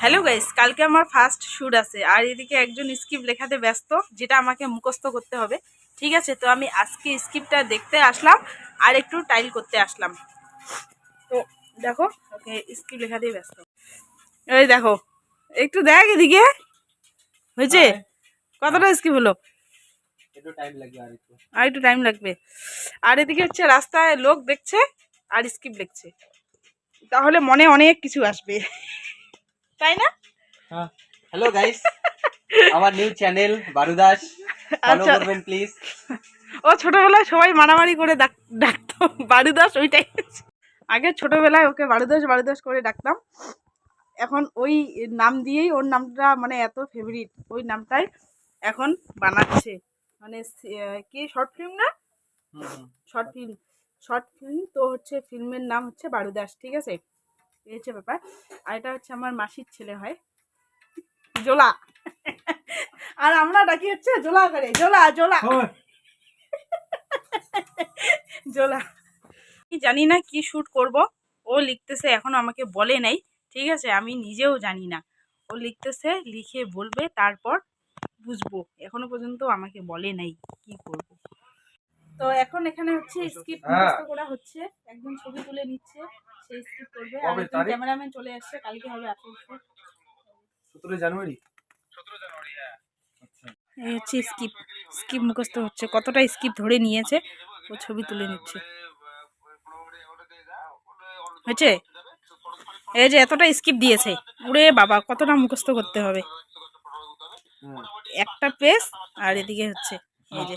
Hello guys কালকে আমার first shoot আছে। আর এদিকে একজন স্ক্রিপ্ট লেখাতে ব্যস্ত যেটা আমাকে মুখস্থ করতে হবে। ঠিক আছে? তো আমি আজকে স্ক্রিপ্টটা দেখতে আসলাম আর একটু টাইল করতে আসলাম। তো দেখো ওকে স্ক্রিপ্ট লেখাতে ব্যস্ত। এই দেখো একটু দেখ এদিকে। হয়েছে? কতটা স্ক্রিপ্ট হলো? একটু টাইম লাগবে আর একটু। আর একটু টাইম লাগবে। আর এদিকে হচ্ছে রাস্তায় লোক দেখছে আর স্ক্রিপ্ট লিখছে তাহলে মনে অনেক কিছু আসবে। তাই না? হ্যালো গাইস আমার নিউ চ্যানেল বারুদাস ফলো। করবেন প্লিজ ও ছোটবেলায় সবাই মারামারি করে ডাক- ডাকতো। বারুদাস ওইটাই। আগে ছোটবেলায় ওকে বারুদাস বারুদাস করে ডাকতাম। এখন ওই নাম দিয়েই ওর নামটা মানে এত ফেভারিট ওই নামটাই এখন বানাচ্ছে। মানে কি শর্ট ফিল্ম না? শর্ট ফিল্ম শর্ট ফিল্ম তো হচ্ছে ফিল্মের নাম হচ্ছে বারুদাস ঠিক আছে? এই হচ্ছে ব্যাপার। আর এটা হচ্ছে আমার মাসির ছেলে হয়। জোলা। আর আমরা ডাকি হচ্ছে জোলা করে। জোলা জোলা। জোলা। আমি জানি না কি শ্যুট করব। ও লিখতেছে এখনও আমাকে বলে নাই। ঠিক আছে আমি নিজেও জানি না। ও লিখতেছে লিখে বলবে তারপর বুঝব। এখনও পর্যন্ত আমাকে বলে নাই কি করব। তো এখন এখানে হচ্ছে স্ক্রিপ্ট মুখস্থ করা হচ্ছে। একজন ছবি তুলে নিচ্ছে সেই স্ক্রিপ্ট করবে। আর একজন ক্যামেরাম্যান চলে আসছে কালকে হবে আসল shoot। সতেরো জানুয়ারি এই হচ্ছে স্কিপ স্কিপ মুখস্থ হচ্ছে। কতটা স্কিপ ধরে নিয়েছে ও ছবি তুলে নিচ্ছে। হয়েছে? এই যে এতটা স্কিপ দিয়েছে। ওরে বাবা কতটা মুখস্থ করতে হবে। একটা পেজ আর এদিকে হচ্ছে এই যে।